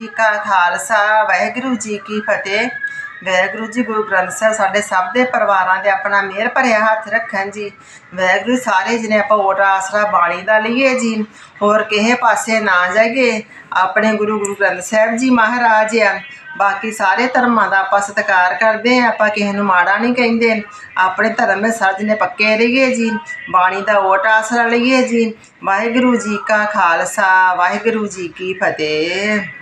ਜੀ ਕਾ ਖਾਲਸਾ, ਵਾਹਿਗੁਰੂ ਜੀ ਕੀ ਫਤਿਹ। ਵਾਹਿਗੁਰੂ ਜੀ ਗੁਰੂ ਗ੍ਰੰਥ ਸਾਹਿਬ, ਸਾਡੇ ਸਭ ਦੇ ਪਰਿਵਾਰਾਂ ਦੇ ਆਪਣਾ ਮਿਹਰ ਭਰਿਆ ਹੱਥ ਰੱਖਣ ਜੀ। ਵਾਹਿਗੁਰੂ ਸਾਰੇ ਜਿਹਨੇ ਆਪਾਂ ਓਟ ਆਸਰਾ ਬਾਣੀ ਦਾ ਲਈਏ ਜੀ, ਹੋਰ ਕਿਸੇ ਪਾਸੇ ਨਾ ਜਾਈਏ। ਆਪਣੇ ਗੁਰੂ ਗੁਰੂ ਗ੍ਰੰਥ ਸਾਹਿਬ ਜੀ ਮਹਾਰਾਜ ਆ। ਬਾਕੀ ਸਾਰੇ ਧਰਮਾਂ ਦਾ ਆਪਾਂ ਸਤਿਕਾਰ ਕਰਦੇ ਆ, ਆਪਾਂ ਕਿਸੇ ਨੂੰ ਮਾੜਾ ਨਹੀਂ ਕਹਿੰਦੇ। ਆਪਣੇ ਧਰਮ ਵਿੱਚ ਸਾਰੇ ਜਿਹਨੇ ਪੱਕੇ ਰਹੀਏ ਜੀ, ਬਾਣੀ ਦਾ ਓਟ ਆਸਰਾ ਲਈਏ ਜੀ। ਵਾਹਿਗੁਰੂ ਜੀ ਕਾ ਖਾਲਸਾ, ਵਾਹਿਗੁਰੂ ਜੀ ਕੀ ਫਤਿਹ।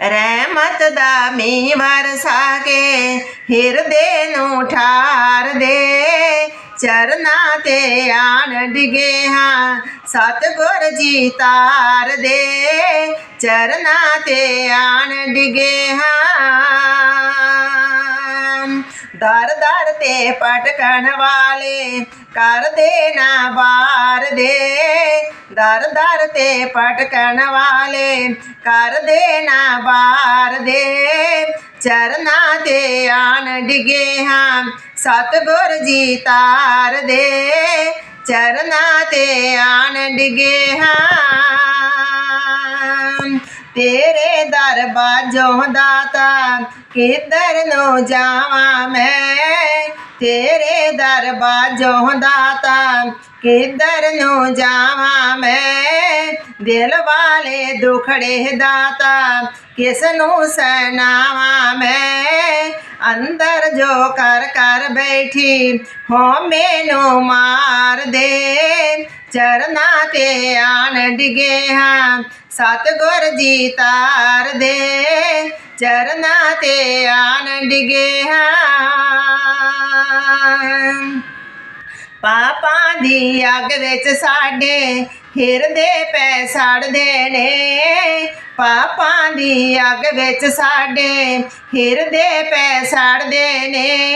ਰਹਿਮਤ ਦਾ ਮੀਂਹ ਵਰਸਾ ਕੇ ਹਿਰਦੇ ਨੂੰ ਠਾਰ ਦੇ ਚਰਨਾ ਤੇ ਆਣ ਡਿਗੇ ਹਾਂ, ਸਤਿਗੁਰ ਜੀ ਤਾਰ ਦੇ ਚਰਨਾ ਤੇ ਆਣ ਡਿਗੇ ਹਾਂ। ਦਰ ਦਰ ਤੇ ਪਟਕਣ ਵਾਲੇ ਕਰਦੇ ਨਾ ਬਾਰ ਦੇ ਦਰ ਦਰ ਤੇ ਪਟਕਣ ਵਾਲੇ ਕਰ ਦੇਣਾ ਬਾਰ ਦੇ। ਚਰਨਾ ਤੇ ਆਣ ਡਿਗੇ ਹਾਂ ਸਤਿਗੁਰ ਜੀ ਤਾਰ ਦੇ। ਚਰਨਾ ਤੇ ਆਣ ਡਿਗੇ ਹਾਂ। ਤੇਰੇ ਦਰ ਬਾਝੋਂ ਦਾਤਾ ਕਿੱਧਰ ਨੂੰ ਜਾਵਾਂ ਮੈਂ? ਤੇਰੇ ਦਰ ਬਾਝੋਂ ਦਾਤਾ ਕਿੱਧਰ ਨੂੰ ਜਾਵਾਂ ਮੈਂ? ਦਿਲ ਵਾਲੇ ਦੁਖੜੇ ਦਾਤਾ ਕਿਸ ਨੂੰ ਸਨਾਵਾਂ ਮੈਂ? ਅੰਦਰ ਜੋ ਕਰ ਕਰ ਬੈਠੀ ਹੋ ਮੈਨੂੰ ਮਾਰ ਦੇ। ਚਰਨਾ ਤੇ ਆਣ ਡਿਗੇ ਹਾਂ। ਸਤਿਗੁਰ ਜੀ ਤਾਰ ਦੇ ਚਰਨਾ ਤੇ ਆਣ ਡਿਗੇ ਹਾਂ। ਪਾਪਾਂ ਦੀ ਅੱਗ ਵਿੱਚ ਸਾਡੇ ਹਿਰਦੇ ਪੈ ਸੜਦੇ ਨੇ। ਪਾਪਾਂ ਦੀ ਅੱਗ ਵਿੱਚ ਸਾਡੇ ਹਿਰਦੇ ਪੈ ਸੜਦੇ ਨੇ।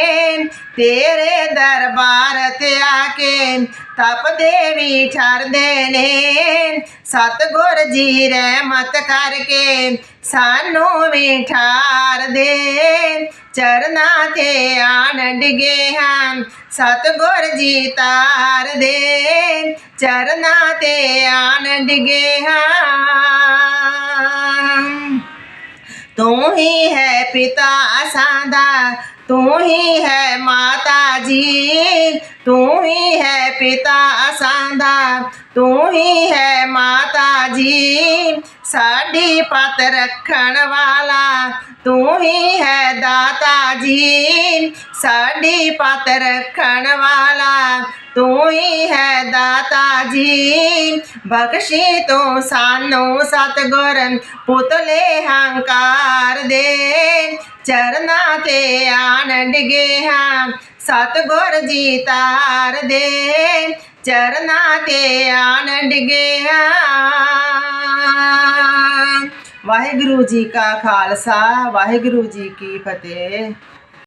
ਤੇਰੇ ਦਰਬਾਰ ਤੇ ਆ ਕੇ ਤਪਦੇ ਵੀ ਠਰਦੇ ਨੇ। ਸਤਿਗੁਰ ਜੀ ਰਹਿਮਤ ਕਰਕੇ ਸਾਨੂੰ ਵੀ ਠਾਰ ਦੇ। ਚਰਨਾ ਤੇ ਆਣ ਡਿਗੇ ਹਾਂ, ਸਤਿਗੁਰ ਜੀ ਤਾਰ ਦੇ। ਚਰਨਾ ਤੇ ਆਣ ਡਿਗੇ ਹਾਂ। ਤੂੰ ਹੀ ਹੈ ਪਿਤਾ ਅਸਾਂ ਦਾ ਤੂੰ ਹੀ ਹੈ ਮਾਤਾ ਜੀ, ਤੂੰ ਹੀ ਹੈ ਪਿਤਾ ਅਸਾਂ ਦਾ ਤੂੰ ਹੀ ਹੈ ਮਾਤਾ ਜੀ। ਸਾਡੀ ਪਤ ਰੱਖਣ ਵਾਲਾ ਤੂੰ ਹੀ ਹੈ ਦਾਤਾ ਜੀ। ਸਾਡੀ ਪਤ ਰੱਖਣ ਵਾਲਾ ਤੂੰ ਹੀ ਹੈ ਦਾਤਾ ਜੀ। ਬਖਸ਼ੀ ਤੂੰ ਸਾਨੂੰ ਸਤਗੁਰ ਪੁਤਲੇ ਹੰਕਾਰ। ਦੇ ਚਰਨਾ ਤੇ ਆਣ ਡਿਗੇ ਹਾਂ। ਸਤਗੁਰ ਜੀ ਤਾਰ ਦੇ ਚਰਨਾ ਤੇ ਆਣ ਡਿਗੇ ਹਾਂ। ਵਾਹਿਗੁਰੂ ਜੀ ਕਾ ਖਾਲਸਾ, ਵਾਹਿਗੁਰੂ ਜੀ ਕੀ ਫਤਿਹ।